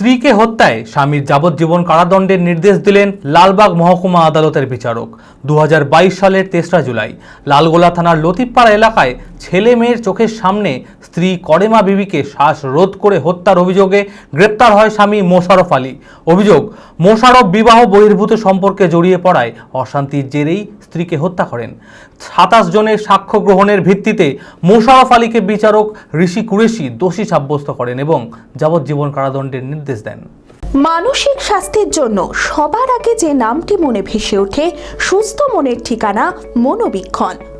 স্ত্রীকে হত্যায় স্বামীর যাবজ্জীবন কারাদণ্ডের নির্দেশ দিলেন লালবাগ মহকুমা আদালতের বিচারক। দু হাজার বাইশ সালের তেসরা জুলাই লালগোলা থানার লতিফপাড়া এলাকায় ছেলে মেয়ের চোখের সামনে স্ত্রী করেমা বিবিকে শ্বাসরোধ করে হত্যার অভিযোগে গ্রেপ্তার হয় স্বামী মোশারফ আলী। অভিযোগ, মোশারফ বিবাহ বহির্ভূত সম্পর্কে জড়িয়ে পড়ায় অশান্তির জেরেই স্ত্রীকে হত্যা করেন। সাতাশ জনের সাক্ষ্য গ্রহণের ভিত্তিতে মোশারফ আলীকে বিচারক ঋষি কুরেশি দোষী সাব্যস্ত করেন এবং যাবজ্জীবন কারাদণ্ডের নির্দেশ দেন। মানসিক স্বাস্থ্যের জন্য সবার আগে যে নামটি মনে ভেসে ওঠে, সুস্থ মনের ঠিকানা মনোবীক্ষণ।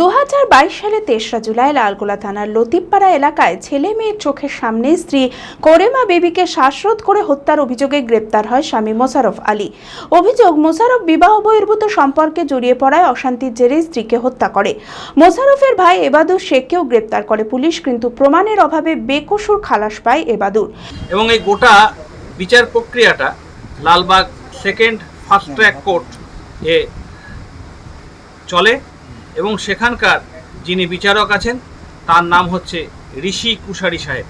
দু হাজার বাইশ সালে তেসরা জুলাই লালগোলা থানার লতিফপাড়া এলাকায় ছেলে মেয়ের চোখের সামনে স্ত্রী করেমা বেবিকে শ্বাসরোধ করে হত্যার অভিযোগে গ্রেপ্তার হয় স্বামী মোশারফ আলী। অভিযোগ, মোশারফ বিবাহ বহির্ভূত সম্পর্কে জড়িয়ে পড়ায় অশান্তির জেরে স্ত্রীকে হত্যা করে। মোশারফের ভাই এবাদুর শেখকেও গ্রেপ্তার করে পুলিশ, কিন্তু প্রমাণের অভাবে বেকসুর খালাস পায় এবাদুর। এবং এই গোটা বিচার প্রক্রিয়াটা Lalbag second first track court এ চলে। এবং সেখানকার যিনি বিচারক আছেন, তার নাম হচ্ছে ঋষি কুশারি সাহেব।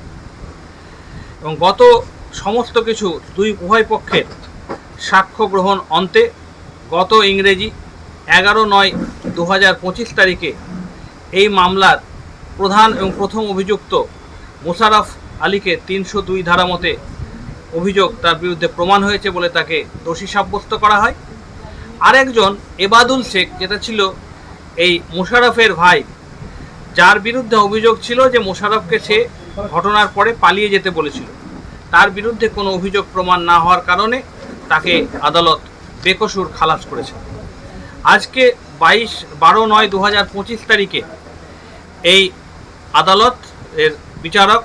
এবং গত সমস্ত কিছু দুই উভয় পক্ষের সাক্ষ্য গ্রহণ অন্তে গত ইংরেজি এগারো নয় দু হাজার পঁচিশ তারিখে এই মামলার প্রধান এবং প্রথম অভিযুক্ত মোশারফ আলীকে তিনশো দুই ধারা মতে অভিযোগ তার বিরুদ্ধে প্রমাণ হয়েছে বলে তাকে দোষী সাব্যস্ত করা হয়। আরেকজন এবাদুল শেখ, যেটা ছিল এই মোশারফের ভাই, যার বিরুদ্ধে অভিযোগ ছিল যে মোশারফকে সে ঘটনার পরে পালিয়ে যেতে বলেছিল। তার বিরুদ্ধে কোনো অভিযোগ প্রমাণ না হওয়ার কারণে তাকে আদালত বেকসুর খালাস করেছে। আজকে বাইশ বারো নয় দু হাজার পঁচিশ তারিখে এই আদালত এর বিচারক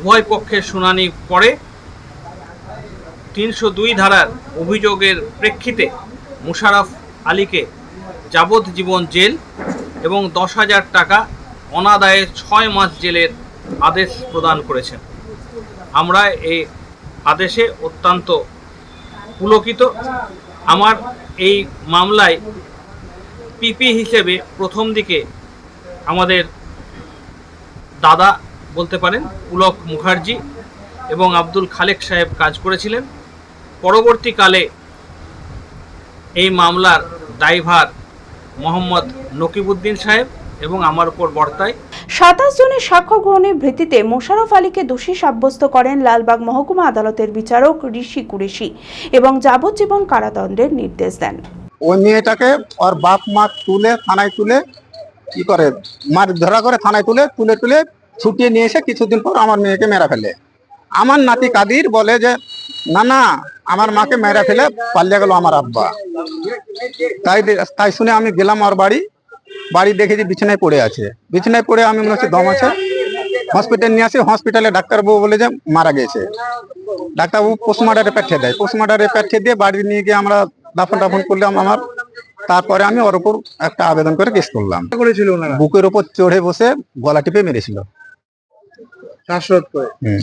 উভয় পক্ষের শুনানি পরে তিনশো দুই ধারার অভিযোগের প্রেক্ষিতে মুশারফ আলীকে যাবজ্জীবন জেল এবং দশ হাজার টাকা অনাদায়ে ছয় মাস জেলের আদেশ প্রদান করেছেন। আমরা এই আদেশে অত্যন্ত পুলকিত। আমার এই মামলায় পিপি হিসেবে প্রথম দিকে আমাদের দাদা বলতে পারেন, পুলক মুখার্জি এবং আব্দুল খালেক সাহেব কাজ করেছিলেন। পরবর্তীকালে এই মামলার দায়ভার মোহাম্মদ নকিবুদ্দিন সাহেব এবং আমার উপর বর্তায়। সাতাশ জনের সাক্ষ্য গ্রহণের ভিত্তিতে মোশারফ আলীকে দোষী সাব্যস্ত করেন লালবাগ মহকুমা আদালতের বিচারক ঋষি কুরেশি এবং যাবজ্জীবন কারাদণ্ডের নির্দেশ দেন। ওই মেয়েটাকে ওর বাপ মা তুলে থানায় তুলে কি করে মার ধরা করে থানায় তুলে তুলে তুলে ছুটিয়ে নিয়ে এসে কিছুদিন পর আমার মেয়েকে মেরা ফেলে। আমার নাতি কাদির বলে যে না না আমার মাকে মেরা ফেলে পালিয়ে গেল আমার আব্বা। তাই তাই শুনে আমি গেলাম ওর বাড়ি। বাড়ি দেখেছি বিছানায় পড়ে আছে। বিছানায় পড়ে আমি মনে হচ্ছে দম আছে। হসপিটাল নিয়ে আসি হসপিটালে ডাক্তারবাবু বলে যে মারা গেছে। ডাক্তারবাবু পোস্টমার্টারে পাঠিয়ে দেয়। পোস্টমার্টারে পাঠিয়ে দিয়ে বাড়ি নিয়ে গিয়ে আমরা দাফন টাফন করলাম আমার। তারপরে আমি ওর উপর একটা আবেদন করে কেস করলাম। করেছিল বুকের উপর চড়ে বসে গলা টিপে মেরেছিল। শ্বাসরোধ করে? হুম।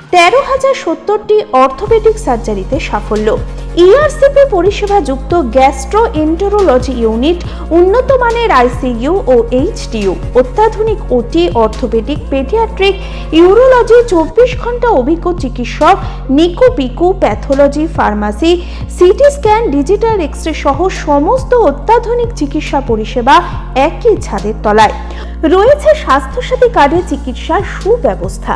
তেরো হাজার সত্তরটি অর্থোপেডিক সার্জারিতে সাফল্য। ইআরসিপি পরিষেবা যুক্ত গ্যাস্ট্রো এন্টেরোলজি ইউনিট উন্নত মানের আইসিইউ ও এইচডিইউ অত্যাধুনিক ওটি, অর্থোপেডিক, পেডিয়াট্রিক, ইউরোলজি, চব্বিশ ঘণ্টা অভিজ্ঞ চিকিৎসক, NICU PICU, pathology, pharmacy, CT scan, digital X ray সহ সমস্ত অত্যাধুনিক চিকিৎসা পরিষেবা একই ছাদের তলায়। রয়েছে স্বাস্থ্যসাথী কার্ডে চিকিৎসার সুব্যবস্থা।